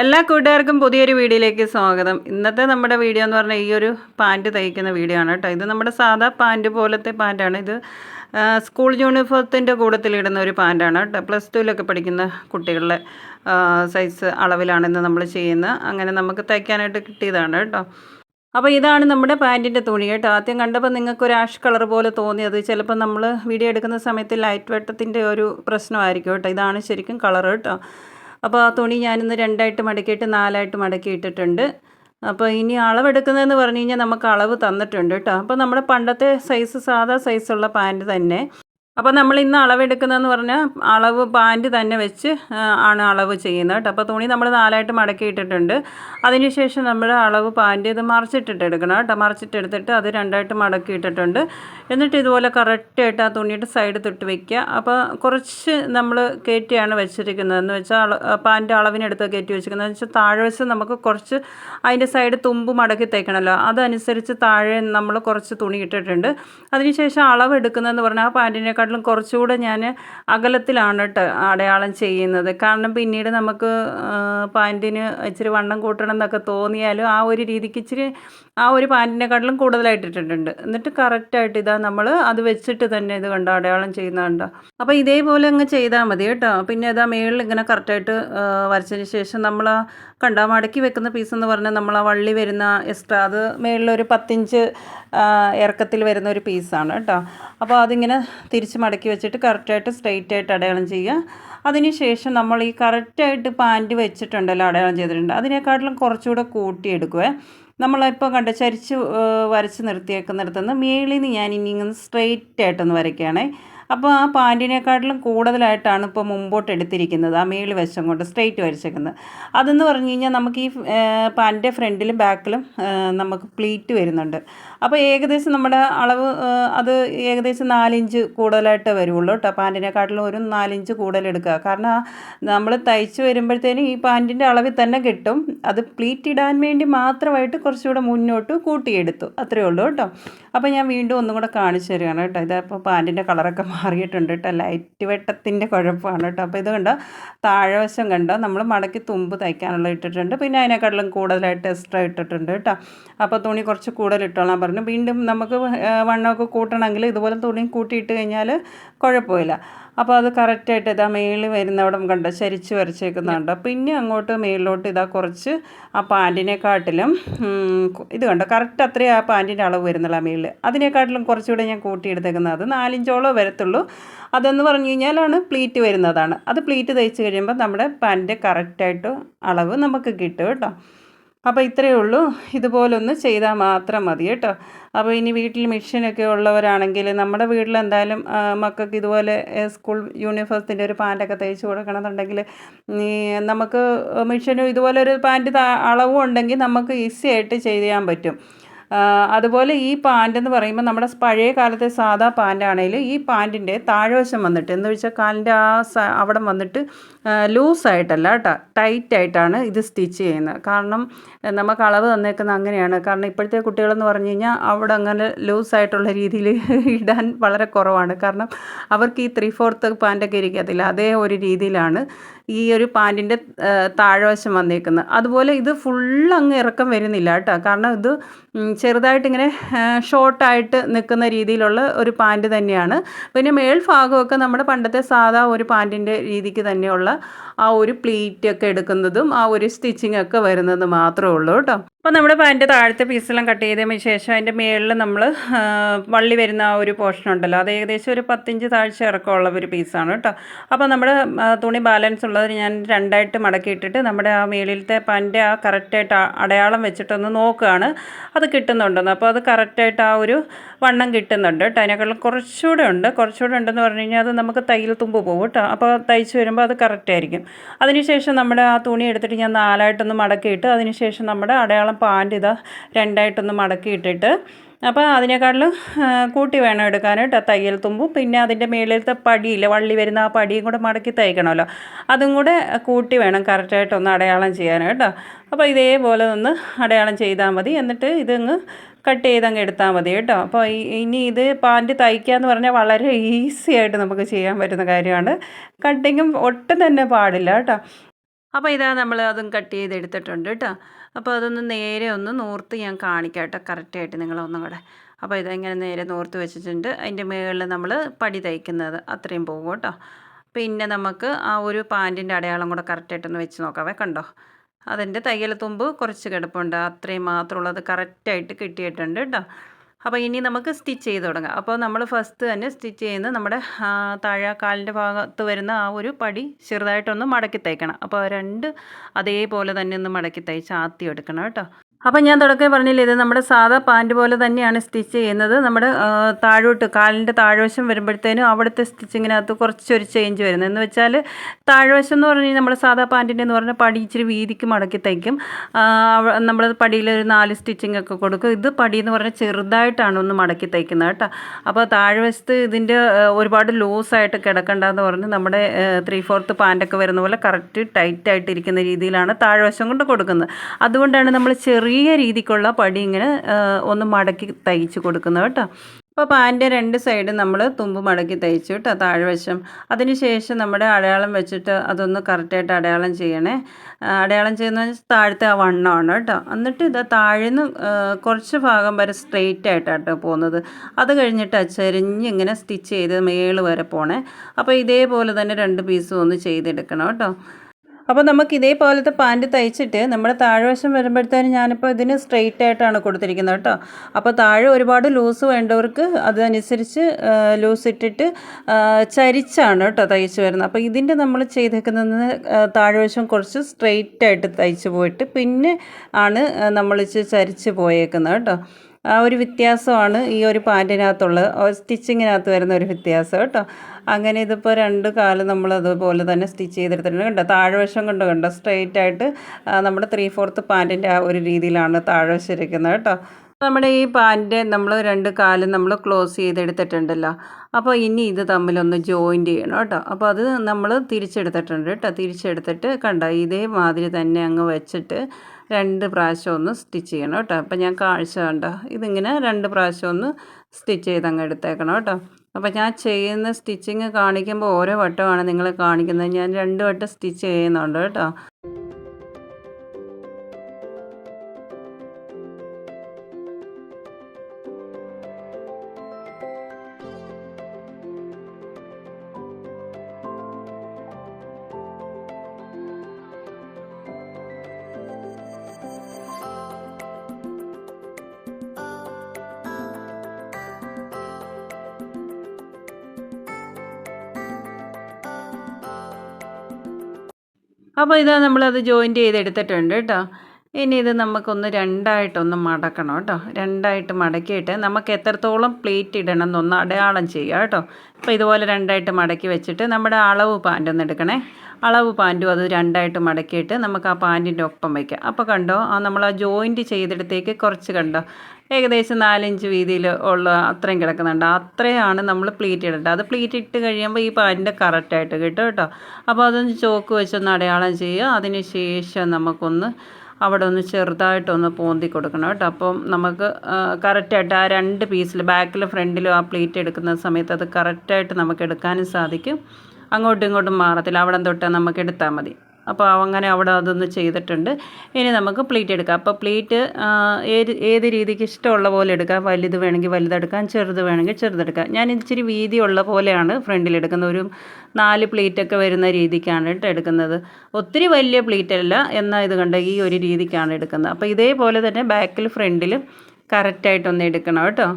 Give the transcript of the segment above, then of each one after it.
എല്ലാ കൂട്ടുകാർക്കും പുതിയൊരു വീഡിയോയിലേക്ക് സ്വാഗതം. ഇന്നത്തെ നമ്മുടെ വീഡിയോ എന്ന് പറഞ്ഞാൽ ഈ ഒരു പാന്റ് തയ്ക്കുന്ന വീഡിയോ ആണ് കേട്ടോ. ഇത് നമ്മുടെ സാധാ പാന്റ് പോലത്തെ പാന്റാണ് ഇത് സ്കൂൾ യൂണിഫോമത്തിന്റെ കൂടത്തിലിടുന്ന ഒരു പാന്റാണ് കേട്ടോ. പ്ലസ് ടുവിലൊക്കെ പഠിക്കുന്ന കുട്ടികളുടെ സൈസ് അളവിലാണ് ഇന്ന് നമ്മൾ ചെയ്യുന്നത് അങ്ങനെ നമുക്ക് തയ്ക്കാനായിട്ട് കിട്ടിയതാണ് കേട്ടോ. അപ്പോൾ ഇതാണ് നമ്മുടെ പാന്റിന്റെ തുണി കേട്ടോ. ആദ്യം കണ്ടപ്പോൾ നിങ്ങൾക്ക് ഒരു ആഷ് കളർ പോലെ തോന്നിയത് ചിലപ്പോൾ നമ്മൾ വീഡിയോ എടുക്കുന്ന സമയത്ത് ലൈറ്റ് വെട്ടത്തിന്റെ ഒരു പ്രശ്നമായിരിക്കും കേട്ടോ. ഇതാണ് ശരിക്കും കളർ കേട്ടോ. അപ്പോൾ ആ തുണി ഞാനിന്ന് രണ്ടായിട്ട് മടക്കിയിട്ട് നാലായിട്ട് മടക്കി ഇട്ടിട്ടുണ്ട് അപ്പോൾ ഇനി അളവെടുക്കുന്നതെന്ന് പറഞ്ഞു കഴിഞ്ഞാൽ നമുക്ക് അളവ് തന്നിട്ടുണ്ട് കേട്ടോ. അപ്പോൾ നമ്മുടെ പണ്ടത്തെ സൈസ് സാധാ സൈസുള്ള പാന്റ് തന്നെ. അപ്പോൾ നമ്മൾ ഇന്ന് അളവെടുക്കുന്നതെന്ന് പറഞ്ഞാൽ അളവ് പാന്റ് തന്നെ വെച്ച് ആണ് അളവ് ചെയ്യുന്നത് കേട്ടോ. അപ്പോൾ തുണി നമ്മൾ നാലായിട്ട് മടക്കി ഇട്ടിട്ടുണ്ട്. അതിനുശേഷം നമ്മൾ അളവ് പാന്റ് ഇത് മറിച്ചിട്ടിട്ട് എടുക്കണം കേട്ടോ. മറിച്ചിട്ടെടുത്തിട്ട് അത് രണ്ടായിട്ട് മടക്കി ഇട്ടിട്ടുണ്ട്. എന്നിട്ട് ഇതുപോലെ കറക്റ്റായിട്ട് ആ തുണിയുടെ സൈഡ് തൊട്ട് വയ്ക്കുക അപ്പോൾ കുറച്ച് നമ്മൾ കയറ്റിയാണ് വെച്ചിരിക്കുന്നത് എന്ന് വെച്ചാൽ പാന്റ് അളവിനെടുത്ത് കയറ്റി വെച്ചിരിക്കുന്നത്. എന്ന് വെച്ചാൽ താഴെ വെച്ച് നമുക്ക് കുറച്ച് അതിന്റെ സൈഡ് തുമ്പ് മടക്കി തേക്കണമല്ലോ അതനുസരിച്ച് താഴെ നമ്മൾ കുറച്ച് തുണി ഇട്ടിട്ടുണ്ട്. അതിനുശേഷം അളവ് എടുക്കുന്നതെന്ന് പറഞ്ഞാൽ ആ പാന്റിനെക്കാട്ടിലും കുറച്ചുകൂടെ ഞാൻ അകലത്തിലാണ് അടയാളം ചെയ്യുന്നത്. കാരണം പിന്നീട് നമുക്ക് പാന്റിന് ഇച്ചിരി വണ്ണം കൂട്ടണം എന്നൊക്കെ തോന്നിയാലും ആ ഒരു രീതിക്ക് ഇച്ചിരി ആ ഒരു പാന്റിനെക്കാട്ടിലും കൂടുതലായിട്ട് ഇട്ടിട്ടുണ്ട് എന്നിട്ട് കറക്റ്റായിട്ട് ഇതാ നമ്മൾ അത് വെച്ചിട്ട് തന്നെ ഇത് കണ്ടോ അടയാളം ചെയ്യുന്നുണ്ടോ അപ്പോൾ ഇതേപോലെ അങ്ങ് ചെയ്താൽ മതി കേട്ടോ. പിന്നെ ഇതാ മേളിൽ ഇങ്ങനെ കറക്റ്റായിട്ട് വരച്ചതിന് ശേഷം നമ്മൾ ആ കണ്ടോ മടക്കി വെക്കുന്ന പീസ് എന്ന് പറഞ്ഞാൽ നമ്മൾ ആ വള്ളി വരുന്ന എക്സ്ട്രാ അത് മേളിലൊരു പത്തിഞ്ച് ഇറക്കത്തിൽ വരുന്ന ഒരു പീസാണ് കേട്ടോ. അപ്പോൾ അതിങ്ങനെ തിരിച്ച് മടക്കി വെച്ചിട്ട് കറക്റ്റായിട്ട് സ്ട്രെയിറ്റ് ആയിട്ട് അടയാളം ചെയ്യുക. അതിനുശേഷം നമ്മൾ ഈ കറക്റ്റായിട്ട് പാന്റ് വെച്ചിട്ടുണ്ടല്ലോ അടയാളം ചെയ്തിട്ടുണ്ട്. അതിനേക്കാട്ടിലും കുറച്ചുകൂടെ കൂട്ടിയെടുക്കുവേ. നമ്മളിപ്പോൾ കണ്ട ചരിച്ച് വരച്ച് നിർത്തിയേക്കുന്നിടത്തുനിന്ന് മേളിൽ നിന്ന് ഞാൻ ഇനി ഇങ്ങനെ സ്ട്രെയിറ്റ് ആയിട്ടൊന്ന് വരയ്ക്കുകയാണേ. അപ്പോൾ ആ പാന്റിനെക്കാട്ടിലും കൂടുതലായിട്ടാണ് ഇപ്പോൾ മുമ്പോട്ട് എടുത്തിരിക്കുന്നത് ആ മേളി വശം കൊണ്ട് സ്ട്രെയിറ്റ് വരച്ചേക്കുന്നത്. അതെന്ന് പറഞ്ഞു കഴിഞ്ഞാൽ നമുക്ക് ഈ പാന്റിന്റെ ഫ്രണ്ടിലും ബാക്കിലും നമുക്ക് പ്ലീറ്റ് വരുന്നുണ്ട്. അപ്പോൾ ഏകദേശം നമ്മുടെ അളവ് അത് ഏകദേശം നാലിഞ്ച് കൂടുതലായിട്ട് വരുള്ളൂ കേട്ടോ പാന്റിനെക്കാട്ടിലും ഒരു നാലിഞ്ച് കൂടുതൽ എടുക്കുക. കാരണം നമ്മൾ തയ്ച്ച് വരുമ്പോഴത്തേനും ഈ പാന്റിന്റെ അളവിൽ തന്നെ കിട്ടും. അത് പ്ലീറ്റ് ഇടാൻ വേണ്ടി മാത്രമായിട്ട് കുറച്ചുകൂടെ മുന്നോട്ട് കൂട്ടിയെടുത്തു. അത്രയേ ഉള്ളൂ കേട്ടോ അപ്പോൾ ഞാൻ വീണ്ടും ഒന്നും കൂടെ കാണിച്ചു തരികയാണ് കേട്ടോ ഇതപ്പോൾ പാന്റിന്റെ കളറൊക്കെ മാറിയിട്ടുണ്ട് കേട്ടോ. ലൈറ്റ് വെട്ടത്തിന്റെ കുഴപ്പമാണ് കേട്ടോ. അപ്പോൾ ഇത് കണ്ടോ താഴെവശം കണ്ടോ നമ്മൾ മടക്കി തുമ്പ് തയ്ക്കാനുള്ള ഇട്ടിട്ടുണ്ട്. പിന്നെ അതിനെക്കാട്ടിലും കൂടുതലായിട്ട് എക്സ്ട്രാ ഇട്ടിട്ടുണ്ട് കേട്ടോ. അപ്പോൾ തുണി കുറച്ച് കൂടുതൽ ഇട്ടോളാൻ പറഞ്ഞു. വീണ്ടും നമുക്ക് വണ്ണമൊക്കെ കൂട്ടണമെങ്കിൽ ഇതുപോലെ തുണി കൂട്ടിയിട്ട് കഴിഞ്ഞാൽ കുഴപ്പമില്ല. അപ്പോൾ അത് കറക്റ്റായിട്ട് ഇതാ മേളിൽ വരുന്നവിടം കണ്ട ചരിച്ച് വരച്ചേക്കുന്നുണ്ട് പിന്നെ അങ്ങോട്ട് മേളിലോട്ട് ഇതാ കുറച്ച് ആ പാന്റിനെക്കാട്ടിലും ഇത് കണ്ടോ കറക്റ്റ് അത്രയും ആ പാന്റിന്റെ അളവ് വരുന്നില്ല മേളിൽ അതിനെക്കാട്ടിലും കുറച്ചുകൂടെ ഞാൻ കൂട്ടിയെടുത്തേക്കുന്നത് അത് നാലിഞ്ചോളം വരത്തുള്ളൂ. അതെന്ന് പറഞ്ഞു കഴിഞ്ഞാലാണ് പ്ലീറ്റ് വരുന്നതാണ്. അത് പ്ലീറ്റ് തയ്ച്ച് കഴിയുമ്പോൾ നമ്മുടെ പാന്റിന്റെ കറക്റ്റായിട്ട് അളവ് നമുക്ക് കിട്ടും കേട്ടോ. അപ്പോൾ ഇത്രയേ ഉള്ളൂ. ഇതുപോലൊന്ന് ചെയ്താൽ മാത്രം മതി കേട്ടോ. അപ്പോൾ ഇനി വീട്ടിൽ മെഷീനൊക്കെ ഉള്ളവരാണെങ്കിൽ നമ്മുടെ വീട്ടിൽ എന്തായാലും മക്കൾക്ക് ഇതുപോലെ സ്കൂൾ യൂണിഫോമത്തിന്റെ ഒരു പാന്റൊക്കെ തയ്ച്ച് കൊടുക്കണമെന്നുണ്ടെങ്കിൽ നമുക്ക് മെഷീനും ഇതുപോലെ ഒരു പാന്റ് അളവും ഉണ്ടെങ്കിൽ നമുക്ക് ഈസി ആയിട്ട് ചെയ്യാൻ പറ്റും. അതുപോലെ ഈ പാന്റ് എന്ന് പറയുമ്പോൾ നമ്മുടെ പഴയ കാലത്തെ സാധാ പാന്റാണെങ്കിൽ ഈ പാന്റിന്റെ താഴ്വശം വന്നിട്ട് എന്ന് വെച്ചാൽ കാലിന്റെ ആ അവിടെ വന്നിട്ട് ലൂസായിട്ടല്ല കേട്ടോ. ടൈറ്റായിട്ടാണ് ഇത് സ്റ്റിച്ച് ചെയ്യുന്നത്. കാരണം നമുക്ക് അളവ് തന്നേക്കുന്നത് അങ്ങനെയാണ്. കാരണം ഇപ്പോഴത്തെ കുട്ടികളെന്ന് പറഞ്ഞു കഴിഞ്ഞാൽ അവിടെ അങ്ങനെ ലൂസായിട്ടുള്ള രീതിയിൽ ഇടാൻ വളരെ കുറവാണ്. കാരണം അവർക്ക് ഈ ത്രീ ഫോർത്ത് പാന്റൊക്കെ ഇരിക്കത്തില്ല. അതേ ഒരു രീതിയിലാണ് ഈ ഒരു പാന്റിന്റെ താഴ്വശം വന്നേക്കുന്നത്. അതുപോലെ ഇത് ഫുൾ അങ്ങ് ഇറക്കം വരുന്നില്ല കേട്ടോ. കാരണം ഇത് ഉം, ചെറുതായിട്ടിങ്ങനെ ഷോർട്ടായിട്ട് നിൽക്കുന്ന രീതിയിലുള്ള ഒരു പാന്റ് തന്നെയാണ്. പിന്നെ മേൽഭാഗമൊക്കെ നമ്മുടെ പണ്ടത്തെ സാധാ ഒരു പാന്റിന്റെ രീതിക്ക് തന്നെയുള്ള ആ ഒരു പ്ലേറ്റ് ഒക്കെ എടുക്കുന്നതും ആ ഒരു സ്റ്റിച്ചിങ് ഒക്കെ വരുന്നത് മാത്രമേ ഉള്ളൂ കേട്ടോ. അപ്പോൾ നമ്മുടെ പാന്റ് താഴത്തെ പീസെല്ലാം കട്ട് ചെയ്തതിന് ശേഷം അതിന്റെ മേളിൽ നമ്മൾ വള്ളി വരുന്ന ആ ഒരു പോർഷൻ ഉണ്ടല്ലോ. അത് ഏകദേശം ഒരു പത്തിഞ്ച് താഴ്ച ഇറക്കമുള്ള ഒരു പീസാണ് കേട്ടോ. അപ്പോൾ നമ്മുടെ തുണി ബാലൻസ് ഉള്ളത് ഞാൻ രണ്ടായിട്ട് മടക്കിയിട്ടിട്ട് നമ്മുടെ ആ മേളിലത്തെ പാന്റ് ആ കറക്റ്റായിട്ട് അടയാളം വെച്ചിട്ടൊന്ന് നോക്കുകയാണ്. അത് കിട്ടുന്നുണ്ടെന്ന്. അപ്പോൾ അത് കറക്റ്റായിട്ട് ആ ഒരു വണ്ണം കിട്ടുന്നുണ്ട് കേട്ടോ. അതിനേക്കാളും കുറച്ചുകൂടെ ഉണ്ട്. കുറച്ചുകൂടെ ഉണ്ടെന്ന് പറഞ്ഞു കഴിഞ്ഞാൽ അത് നമുക്ക് തയ്യൽ തുമ്പ് പോകും കേട്ടോ. അപ്പോൾ തയ്ച്ച് വരുമ്പോൾ അത് കറക്റ്റായിരിക്കും. അതിനുശേഷം നമ്മുടെ ആ തുണി എടുത്തിട്ട് ഞാൻ നാലായിട്ടൊന്ന് മടക്കിയിട്ട് അതിനുശേഷം നമ്മുടെ അടയാളം പാന്റ് ഇതാ രണ്ടായിട്ടൊന്ന് മടക്കി ഇട്ടിട്ട് അപ്പോൾ അതിനേക്കാളും കൂട്ടി വേണം എടുക്കാനായിട്ട്. തയ്യൽ തുമ്പും പിന്നെ അതിന്റെ മേളിലത്തെ പടിയില്ല വള്ളി വരുന്ന ആ പടിയും കൂടെ മടക്കി തയ്ക്കണമല്ലോ. അതും കൂടെ കൂട്ടി വേണം കറക്റ്റായിട്ടൊന്ന് അടയാളം ചെയ്യാനായിട്ടോ അപ്പോൾ ഇതേപോലെ ഒന്ന് അടയാളം ചെയ്താൽ മതി. എന്നിട്ട് ഇതങ്ങ് കട്ട് ചെയ്തങ്ങ് എടുത്താൽ മതി കേട്ടോ. അപ്പോൾ ഇനി ഇത് പാന്റ് തയ്ക്കുക എന്ന് പറഞ്ഞാൽ വളരെ ഈസി ആയിട്ട് നമുക്ക് ചെയ്യാൻ പറ്റുന്ന കാര്യമാണ്. കട്ടിങ്ങും ഒട്ടും തന്നെ പാടില്ല കേട്ടോ. അപ്പോൾ ഇതാ നമ്മൾ അതും കട്ട് ചെയ്തെടുത്തിട്ടുണ്ട് കേട്ടോ. അപ്പോൾ അതൊന്ന് നേരെ ഒന്ന് നോർത്ത് ഞാൻ കാണിക്കാം കേട്ടോ കറക്റ്റായിട്ട് നിങ്ങളൊന്നും കൂടെ അപ്പോൾ ഇതെങ്ങനെ നേരെ നോർത്ത് വെച്ചിട്ടുണ്ട് അതിന്റെ മുകളിൽ നമ്മൾ പടി തയ്ക്കുന്നത് അത്രയും പോകും കേട്ടോ. പിന്നെ നമുക്ക് ആ ഒരു പാന്റിന്റെ അടയാളം കൂടെ കറക്റ്റായിട്ടൊന്ന് വെച്ച് നോക്കാവേ കണ്ടോ? അതിന്റെ തയ്യൽ തുമ്പ് കുറച്ച് കിടപ്പുണ്ട് അത്രയും മാത്രമുള്ളത് കറക്റ്റായിട്ട് കിട്ടിയിട്ടുണ്ട് കേട്ടോ. അപ്പോൾ ഇനി നമുക്ക് സ്റ്റിച്ച് ചെയ്ത് തുടങ്ങാം. അപ്പോൾ നമ്മൾ ഫസ്റ്റ് തന്നെ സ്റ്റിച്ച് ചെയ്യുന്നത് നമ്മുടെ താഴ കാലിന്റെ ഭാഗത്ത് വരുന്ന ആ ഒരു പടി ചെറുതായിട്ടൊന്ന് മടക്കി തയ്ക്കണം അപ്പോൾ രണ്ട് അതേപോലെ തന്നെ ഒന്ന് മടക്കി തയ്ച്ച് ആത്തി എടുക്കണം കേട്ടോ. അപ്പോൾ ഞാൻ തുടക്കം പറഞ്ഞില്ലേ ഇത് നമ്മുടെ സാധാ പാന്റ് പോലെ തന്നെയാണ് സ്റ്റിച്ച് ചെയ്യുന്നത്. നമ്മുടെ താഴോട്ട് കാലിന്റെ താഴ്വശം വരുമ്പോഴത്തേനും അവിടുത്തെ സ്റ്റിച്ചിങ്ങിനകത്ത് കുറച്ചൊരു ചേഞ്ച് വരുന്നത്. എന്ന് വെച്ചാൽ താഴ്വശം എന്ന് പറഞ്ഞാൽ നമ്മുടെ സാധാ പാന്റിന്റെ എന്ന് പറഞ്ഞാൽ പടി ഇച്ചിരി വീതിക്ക് മടക്കി തയ്ക്കും. നമ്മൾ പടിയിൽ ഒരു നാല് സ്റ്റിച്ചിങ് ഒക്കെ കൊടുക്കും. ഇത് പടി എന്ന് പറഞ്ഞാൽ ചെറുതായിട്ടാണ് ഒന്ന് മടക്കി തയ്ക്കുന്നത് കേട്ടോ. അപ്പോൾ താഴ്വശത്ത് ഇതിന്റെ ഒരുപാട് ലൂസായിട്ട് കിടക്കണ്ടെന്ന് പറഞ്ഞ് നമ്മുടെ ത്രീ ഫോർത്ത് പാന്റൊക്കെ വരുന്ന പോലെ കറക്റ്റ് ടൈറ്റായിട്ടിരിക്കുന്ന രീതിയിലാണ് താഴ്വശം കൊണ്ട് കൊടുക്കുന്നത്. അതുകൊണ്ടാണ് നമ്മൾ ചെറിയ രീതിക്കുള്ള പടി ഇങ്ങനെ ഒന്ന് മടക്കി തയ്ച്ച് കൊടുക്കുന്നത് കേട്ടോ. അപ്പോൾ പാന്റെ രണ്ട് സൈഡും നമ്മൾ തുമ്പ് മടക്കി തയ്ച്ചു കേട്ടോ താഴ്വശം. അതിനുശേഷം നമ്മുടെ അടയാളം വെച്ചിട്ട് അതൊന്ന് കറക്റ്റായിട്ട് അടയാളം ചെയ്യണേ. അടയാളം ചെയ്യുന്ന താഴത്തെ ആ വണ്ണമാണ് കേട്ടോ. എന്നിട്ട് ഇത് താഴ്ന്ന് കുറച്ച് ഭാഗം വരെ സ്ട്രെയിറ്റ് ആയിട്ടാണ് കേട്ടോ പോകുന്നത്. അത് കഴിഞ്ഞിട്ട് ചെരിഞ്ഞ് ഇങ്ങനെ സ്റ്റിച്ച് ചെയ്ത് മേൾ വരെ പോണേ. അപ്പോൾ ഇതേപോലെ തന്നെ രണ്ട് പീസും ഒന്ന് ചെയ്തെടുക്കണം കേട്ടോ. അപ്പോൾ നമുക്ക് ഇതേപോലത്തെ പാന്റ് തയ്ച്ചിട്ട് നമ്മുടെ താഴ്വശം വരുമ്പോഴത്തേനും ഞാനിപ്പോൾ ഇതിന് സ്ട്രെയിറ്റ് ആയിട്ടാണ് കൊടുത്തിരിക്കുന്നത് കേട്ടോ. അപ്പോൾ താഴെ ഒരുപാട് ലൂസ് വേണ്ടവർക്ക് അതനുസരിച്ച് ലൂസ് ഇട്ടിട്ട് ചരിച്ചാണ് കേട്ടോ തയ്ച്ച് വരുന്നത്. അപ്പോൾ ഇതിന്റെ നമ്മൾ ചെയ്തേക്കുന്നത് താഴ്വശം കുറച്ച് സ്ട്രെയിറ്റ് ആയിട്ട് തയ്ച്ച് പോയിട്ട് പിന്നെ ആണ് നമ്മൾ ചരിച്ച് പോയേക്കുന്നത് കേട്ടോ. ആ ഒരു വ്യത്യാസമാണ് ഈ ഒരു പാന്റിനകത്തുള്ള സ്റ്റിച്ചിങ്ങിനകത്ത് വരുന്ന ഒരു വ്യത്യാസം കേട്ടോ. അങ്ങനെ ഇതിപ്പോൾ രണ്ട് കാലം നമ്മൾ അതുപോലെ തന്നെ സ്റ്റിച്ച് ചെയ്തെടുത്തിട്ടുണ്ട് കണ്ടോ? താഴ്വശം കൊണ്ട്? കണ്ടോ? സ്ട്രെയിറ്റ് ആയിട്ട് നമ്മുടെ ത്രീ ഫോർത്ത് പാന്റിന്റെ ആ ഒരു രീതിയിലാണ് താഴ്വശം ഇരിക്കുന്നത് കേട്ടോ. നമ്മുടെ ഈ പാന്റ് നമ്മൾ രണ്ട് കാലും നമ്മൾ ക്ലോസ് ചെയ്തെടുത്തിട്ടുണ്ടല്ലോ. അപ്പോൾ ഇനി ഇത് തമ്മിലൊന്ന് ജോയിന്റ് ചെയ്യണം കേട്ടോ. അപ്പോൾ അത് നമ്മൾ തിരിച്ചെടുത്തിട്ടുണ്ട് കേട്ടോ. തിരിച്ചെടുത്തിട്ട് കണ്ടോ? ഇതേമാതിരി തന്നെ അങ്ങ് വെച്ചിട്ട് രണ്ട് പ്രാവശ്യം ഒന്ന് സ്റ്റിച്ച് ചെയ്യണം കേട്ടോ. അപ്പം ഞാൻ കാഴ്ച കണ്ടോ? ഇതിങ്ങനെ രണ്ട് പ്രാവശ്യം ഒന്ന് സ്റ്റിച്ച് ചെയ്ത് അങ്ങ് എടുത്തേക്കണം കേട്ടോ. അപ്പോൾ ഞാൻ ചെയ്യുന്ന സ്റ്റിച്ചിങ് കാണിക്കുമ്പോൾ ഓരോ വട്ടമാണ് നിങ്ങൾ കാണിക്കുന്നത്. ഞാൻ രണ്ട് വട്ടം സ്റ്റിച്ച് ചെയ്യുന്നുണ്ട് കേട്ടോ. അപ്പോൾ ഇതാ നമ്മളത് ജോയിന്റ് ചെയ്തെടുത്തിട്ടുണ്ട് കേട്ടോ ഇനി ഇത് നമുക്കൊന്ന് രണ്ടായിട്ടൊന്ന് മടക്കണം കേട്ടോ രണ്ടായിട്ട് മടക്കിയിട്ട് നമുക്ക് എത്രത്തോളം പ്ലേറ്റ് ഇടണം എന്നൊന്ന് അടയാളം ചെയ്യുക കേട്ടോ അപ്പോൾ ഇതുപോലെ രണ്ടായിട്ട് മടക്കി വെച്ചിട്ട് നമ്മുടെ അളവ് പാന്റ് ഒന്ന് എടുക്കണേ. അളവ് പാന്റും അത് രണ്ടായിട്ട് മടക്കിയിട്ട് നമുക്ക് ആ പാന്റിന്റെ ഒപ്പം വയ്ക്കാം. അപ്പോൾ കണ്ടോ ആ നമ്മൾ ആ ജോയിന്റ് ചെയ്തെടുത്തേക്ക് കുറച്ച് കണ്ടോ ഏകദേശം നാലഞ്ച് വീതിയിൽ ഉള്ള അത്രയും കിടക്കുന്നുണ്ട്. അത്രയാണ് നമ്മൾ പ്ലീറ്റ് ഇടേണ്ടത്. അത് പ്ലീറ്റ് ഇട്ട് കഴിയുമ്പോൾ ഈ പാന്റിന്റെ കറക്റ്റായിട്ട് കിട്ടും കേട്ടോ. അപ്പോൾ അതൊന്ന് ചോക്ക് വെച്ചൊന്ന് അടയാളം ചെയ്യുക. അതിന് ശേഷം നമുക്കൊന്ന് അവിടെ ഒന്ന് ചെറുതായിട്ടൊന്ന് പോന്തി കൊടുക്കണം കേട്ടോ. അപ്പം നമുക്ക് കറക്റ്റായിട്ട് ആ രണ്ട് പീസിൽ ബാക്കിലും ഫ്രണ്ടിലും ആ പ്ലീറ്റ് എടുക്കുന്ന സമയത്ത് അത് കറക്റ്റായിട്ട് നമുക്ക് എടുക്കാനും സാധിക്കും. അങ്ങോട്ടും ഇങ്ങോട്ടും മാറത്തില്ല. അവിടെ തൊട്ട് നമുക്ക് എടുത്താൽ മതി. അപ്പോൾ അങ്ങനെ അവിടെ അതൊന്ന് ചെയ്തിട്ടുണ്ട്. ഇനി നമുക്ക് പ്ലീറ്റ് എടുക്കാം. അപ്പോൾ പ്ലീറ്റ് ഏത് ഏത് രീതിക്ക് ഇഷ്ടമുള്ള പോലെ എടുക്കാം. വലുത് വേണമെങ്കിൽ വലുതെടുക്കാം. ചെറുത് വേണമെങ്കിൽ ചെറുതെടുക്കാം. ഞാൻ ഇച്ചിരി വീതിയുള്ള പോലെയാണ് ഫ്രണ്ടിൽ എടുക്കുന്നത്. ഒരു നാല് പ്ലീറ്റൊക്കെ വരുന്ന രീതിക്കാണ് കേട്ടോ എടുക്കുന്നത്. ഒത്തിരി വലിയ പ്ലീറ്റല്ല. എന്നാൽ ഇത് കണ്ട ഈ ഒരു രീതിക്കാണ് എടുക്കുന്നത്. അപ്പോൾ ഇതേപോലെ തന്നെ ബാക്കിൽ ഫ്രണ്ടിലും കറക്റ്റായിട്ടൊന്ന് എടുക്കണം കേട്ടോ.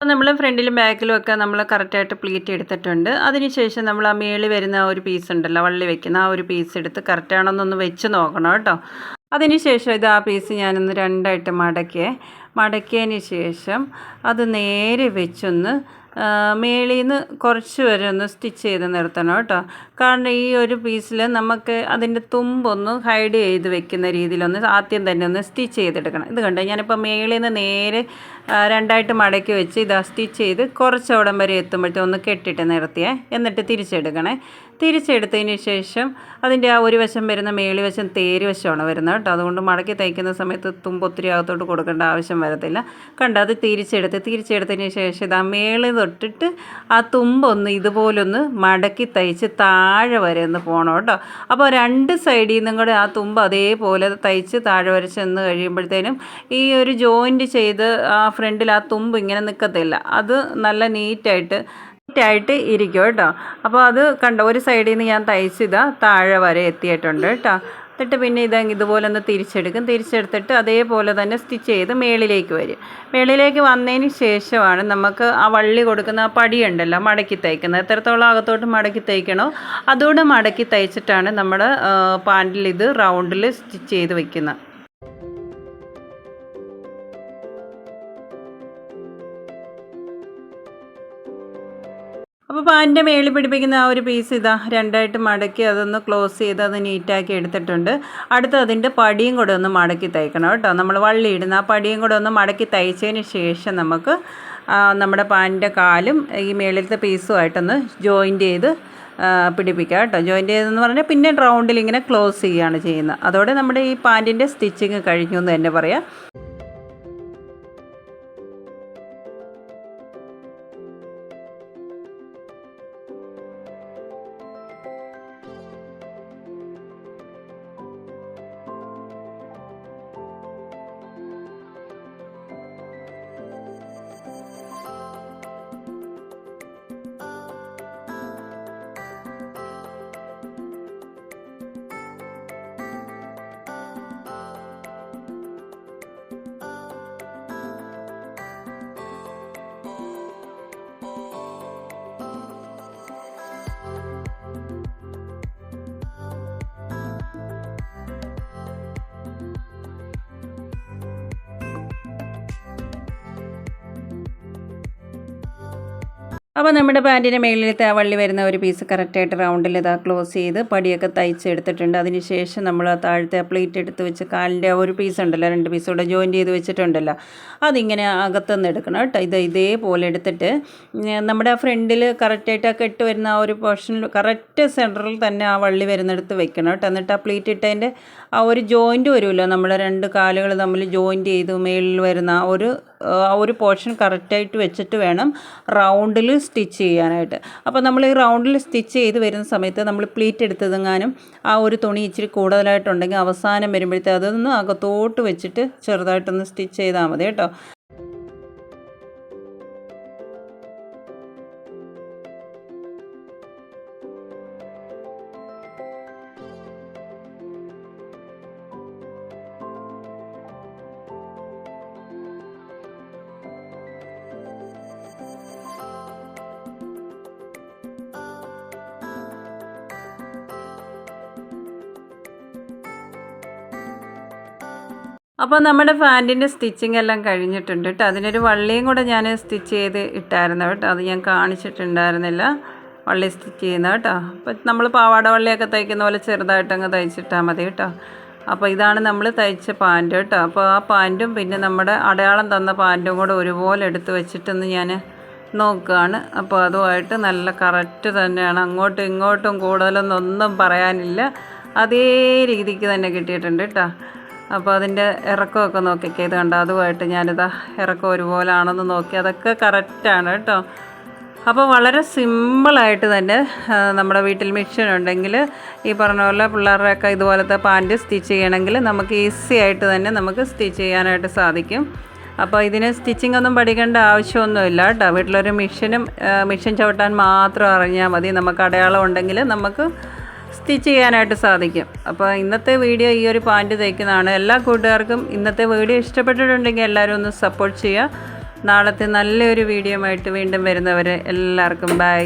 അപ്പോൾ നമ്മൾ ഫ്രണ്ടിലും ബാക്കിലും ഒക്കെ നമ്മൾ കറക്റ്റായിട്ട് പ്ലീറ്റ് എടുത്തിട്ടുണ്ട്. അതിനുശേഷം നമ്മൾ ആ മേളിൽ വരുന്ന ഒരു പീസ് ഉണ്ടല്ലോ വള്ളി വെക്കുന്ന ആ ഒരു പീസ് എടുത്ത് കറക്റ്റാണെന്നൊന്ന് വെച്ച് നോക്കണം കേട്ടോ. അതിനുശേഷം ഇത് ആ പീസ് ഞാനൊന്ന് രണ്ടായിട്ട് മടക്കിയേ. മടക്കിയതിന് ശേഷം അത് നേരെ വെച്ചൊന്ന് മേളിൽ നിന്ന് കുറച്ച് വരെ ഒന്ന് സ്റ്റിച്ച് ചെയ്ത് നിർത്തണം കേട്ടോ. കാരണം ഈ ഒരു പീസിൽ നമുക്ക് അതിന്റെ തുമ്പൊന്ന് ഹൈഡ് ചെയ്ത് വെക്കുന്ന രീതിയിലൊന്ന് ആദ്യം തന്നെ ഒന്ന് സ്റ്റിച്ച് ചെയ്തെടുക്കണം. ഇത് കണ്ടോ? ഞാനിപ്പോൾ മേളിൽ നിന്ന് നേരെ രണ്ടായിട്ട് മടക്കി വെച്ച് ഇതാ സ്റ്റിച്ച് ചെയ്ത് കുറച്ച് അവിടം വരെ എത്തുമ്പോഴത്തേ ഒന്ന് കെട്ടിട്ട് നിർത്തിയേ. എന്നിട്ട് തിരിച്ചെടുക്കണേ. തിരിച്ചെടുത്തതിന് ശേഷം അതിന്റെ ആ ഒരു വശം വരുന്ന മേളി വശം തേര് വശമാണ് വരുന്നത് കേട്ടോ. അതുകൊണ്ട് മടക്കി തയ്ക്കുന്ന സമയത്ത് തുമ്പ് ഒത്തിരി അകത്തോട്ട് കൊടുക്കേണ്ട ആവശ്യം വരത്തില്ല. കണ്ടോ അത് തിരിച്ചെടുത്ത് തിരിച്ചെടുത്തതിന് ശേഷം ഇത് ആ മേളി തൊട്ടിട്ട് ആ തുമ്പൊന്ന് ഇതുപോലൊന്ന് മടക്കി തയ്ച്ച് താഴെ വരെ ഒന്ന് പോകണം കേട്ടോ. അപ്പോൾ രണ്ട് സൈഡിൽ നിന്നും കൂടെ ആ തുമ്പ് അതേപോലെ തയ്ച്ച് താഴെ വരെ ചെന്ന് കഴിയുമ്പോഴത്തേനും ഈ ഒരു ജോയിന്റ് ചെയ്ത് ആ ഫ്രണ്ടിൽ ആ തുമ്പ് ഇങ്ങനെ നിൽക്കത്തില്ല. അത് നല്ല നീറ്റായിട്ട് നീറ്റായിട്ട് ഇരിക്കും കേട്ടോ. അപ്പോൾ അത് കണ്ട ഒരു സൈഡിൽ നിന്ന് ഞാൻ തയ്ച്ചിതാ താഴെ വരെ എത്തിയിട്ടുണ്ട് കേട്ടോ. എന്നിട്ട് പിന്നെ ഇത് ഇതുപോലെ ഒന്ന് തിരിച്ചെടുക്കും. തിരിച്ചെടുത്തിട്ട് അതേപോലെ തന്നെ സ്റ്റിച്ച് ചെയ്ത് മേളിലേക്ക് വരും. മേളിലേക്ക് വന്നതിന് ശേഷമാണ് നമുക്ക് ആ വള്ളി കൊടുക്കുന്ന ആ പടിയുണ്ടല്ലോ മടക്കി തയ്ക്കുന്നത്. എത്രത്തോളം അകത്തോട്ട് മടക്കി തയ്ക്കണോ അതുകൂടെ മടക്കി തയ്ച്ചിട്ടാണ് നമ്മൾ പാന്റിൽ ഇത് റൗണ്ടിൽ സ്റ്റിച്ച് ചെയ്ത് വെക്കുന്നത്. അപ്പോൾ പാന്റെ മേളിൽ പിടിപ്പിക്കുന്ന ആ ഒരു പീസ് ഇതാ രണ്ടായിട്ട് മടക്കി അതൊന്ന് ക്ലോസ് ചെയ്ത് അത് നീറ്റാക്കി എടുത്തിട്ടുണ്ട്. അടുത്ത് അതിന്റെ പടിയും കൂടെ ഒന്ന് മടക്കി തയ്ക്കണം കേട്ടോ. നമ്മൾ വള്ളി ഇടുന്ന ആ പടിയും കൂടെ ഒന്ന് മടക്കി തയ്ച്ചതിന് ശേഷം നമുക്ക് നമ്മുടെ പാന്റെ കാലും ഈ മേളിലത്തെ പീസുമായിട്ടൊന്ന് ജോയിന്റ് ചെയ്ത് പിടിപ്പിക്കുക കേട്ടോ. ജോയിന്റ് ചെയ്തെന്ന് പറഞ്ഞാൽ പിന്നെ റൗണ്ടിൽ ഇങ്ങനെ ക്ലോസ് ചെയ്യുകയാണ് ചെയ്യുന്നത്. അതോടെ നമ്മുടെ ഈ പാന്റിന്റെ സ്റ്റിച്ചിങ് കഴിഞ്ഞു എന്ന് തന്നെ പറയാം. അപ്പോൾ നമ്മുടെ പാന്റിന്റെ മേളിലത്തെ ആ വള്ളി വരുന്ന ഒരു പീസ് കറക്റ്റായിട്ട് റൗണ്ടിൽ ഇതാ ക്ലോസ് ചെയ്ത് പടിയൊക്കെ തയ്ച്ചെടുത്തിട്ടുണ്ട് അതിന് ശേഷം നമ്മൾ ആ താഴത്തെ പ്ലേറ്റ് എടുത്ത് വെച്ച് കാലിന്റെ ഒരു പീസ് ഉണ്ടല്ലോ രണ്ട് പീസ് കൂടെ ജോയിൻ ചെയ്ത് വെച്ചിട്ടുണ്ടല്ലോ. അതിങ്ങനെ അകത്തുനിന്ന് എടുക്കണം കേട്ടോ. ഇത് ഇതേപോലെ എടുത്തിട്ട് നമ്മുടെ ആ ഫ്രണ്ടിൽ കറക്റ്റായിട്ട് ആ കെട്ട് വരുന്ന ആ ഒരു പോർഷനിൽ കറക്റ്റ് സെന്ററിൽ തന്നെ ആ വള്ളി വരുന്നിടത്ത് വെക്കണം കേട്ടോ. എന്നിട്ട് ആ പ്ലേറ്റ് ഇട്ടതിന്റെ ഒരു ജോയിന്റ് വരുമല്ലോ? നമ്മുടെ രണ്ട് കാലുകൾ തമ്മിൽ ജോയിന്റ് ചെയ്ത് മേളിൽ വരുന്ന ആ ഒരു ആ ഒരു പോർഷൻ കറക്റ്റായിട്ട് വെച്ചിട്ട് വേണം റൗണ്ടിൽ സ്റ്റിച്ച് ചെയ്യാനായിട്ട്. അപ്പോൾ നമ്മൾ ഈ റൗണ്ടിൽ സ്റ്റിച്ച് ചെയ്ത് വരുന്ന സമയത്ത് നമ്മൾ പ്ലീറ്റ് എടുത്തതെങ്ങാനും ആ ഒരു തുണി ഇച്ചിരി കൂടുതലായിട്ടുണ്ടെങ്കിൽ അവസാനം വരുമ്പോഴത്തെ അതൊന്ന് അകത്തോട്ട് വെച്ചിട്ട് ചെറുതായിട്ടൊന്ന് സ്റ്റിച്ച് ചെയ്താൽ മതി കേട്ടോ. അപ്പോൾ നമ്മുടെ പാന്റിന്റെ സ്റ്റിച്ചിങ് എല്ലാം കഴിഞ്ഞിട്ടുണ്ട് കേട്ടോ. അതിനൊരു വള്ളിയും കൂടെ ഞാൻ സ്റ്റിച്ച് ചെയ്ത് ഇട്ടായിരുന്നു കേട്ടോ. അത് ഞാൻ കാണിച്ചിട്ടുണ്ടായിരുന്നില്ല. വള്ളി സ്റ്റിച്ച് ചെയ്യുന്ന കേട്ടോ. അപ്പോൾ നമ്മൾ പാവാട വള്ളിയൊക്കെ തയ്ക്കുന്ന പോലെ ചെറുതായിട്ടങ്ങ് തയ്ച്ചിട്ടാൽ മതി കേട്ടോ. അപ്പോൾ ഇതാണ് നമ്മൾ തയ്ച്ച പാന്റ് കേട്ടോ. അപ്പോൾ ആ പാന്റും പിന്നെ നമ്മുടെ അടയാളം തന്ന പാന്റും കൂടെ ഒരുപോലെ എടുത്ത് വെച്ചിട്ടൊന്ന് ഞാൻ നോക്കുകയാണ് അപ്പോൾ അതുമായിട്ട് നല്ല കറക്റ്റ് തന്നെയാണ്. അങ്ങോട്ടും ഇങ്ങോട്ടും കൂടുതലൊന്നും ഒന്നും പറയാനില്ല. അതേ രീതിക്ക് തന്നെ കിട്ടിയിട്ടുണ്ട് കേട്ടോ. അപ്പോൾ അതിന്റെ ഇറക്കമൊക്കെ നോക്കിക്കേ. ഇത് കണ്ട? അതുമായിട്ട് ഞാനിതാ ഇറക്കം ഒരുപോലാണെന്ന് നോക്കി. അതൊക്കെ കറക്റ്റാണ് കേട്ടോ. അപ്പോൾ വളരെ സിമ്പിളായിട്ട് തന്നെ നമ്മുടെ വീട്ടിൽ മെഷീൻ ഉണ്ടെങ്കിൽ ഈ പറഞ്ഞ പോലെ പിള്ളേരുടെയൊക്കെ ഇതുപോലത്തെ പാന്റ് സ്റ്റിച്ച് ചെയ്യണമെങ്കിൽ നമുക്ക് ഈസി ആയിട്ട് തന്നെ നമുക്ക് സ്റ്റിച്ച് ചെയ്യാനായിട്ട് സാധിക്കും. അപ്പോൾ ഇതിന് സ്റ്റിച്ചിങ് ഒന്നും പഠിക്കേണ്ട ആവശ്യമൊന്നുമില്ല കേട്ടോ. വീട്ടിലൊരു മെഷീനും മെഷീൻ ചവിട്ടാൻ മാത്രം അറിഞ്ഞാൽ മതി. നമുക്ക് അടയാളം ഉണ്ടെങ്കിൽ നമുക്ക് സ്റ്റിച്ച് ചെയ്യാനായിട്ട് സാധിക്കും. അപ്പോൾ ഇന്നത്തെ വീഡിയോ ഈ ഒരു പാന്റ് തയ്ക്കുന്നതാണ് എല്ലാ കൂട്ടുകാർക്കും ഇന്നത്തെ വീഡിയോ ഇഷ്ടപ്പെട്ടിട്ടുണ്ടെങ്കിൽ എല്ലാവരും ഒന്ന് സപ്പോർട്ട് ചെയ്യുക. നാളത്തെ നല്ലൊരു വീഡിയോ ആയിട്ട് വീണ്ടും വരുന്നവരെ എല്ലാവർക്കും ബൈ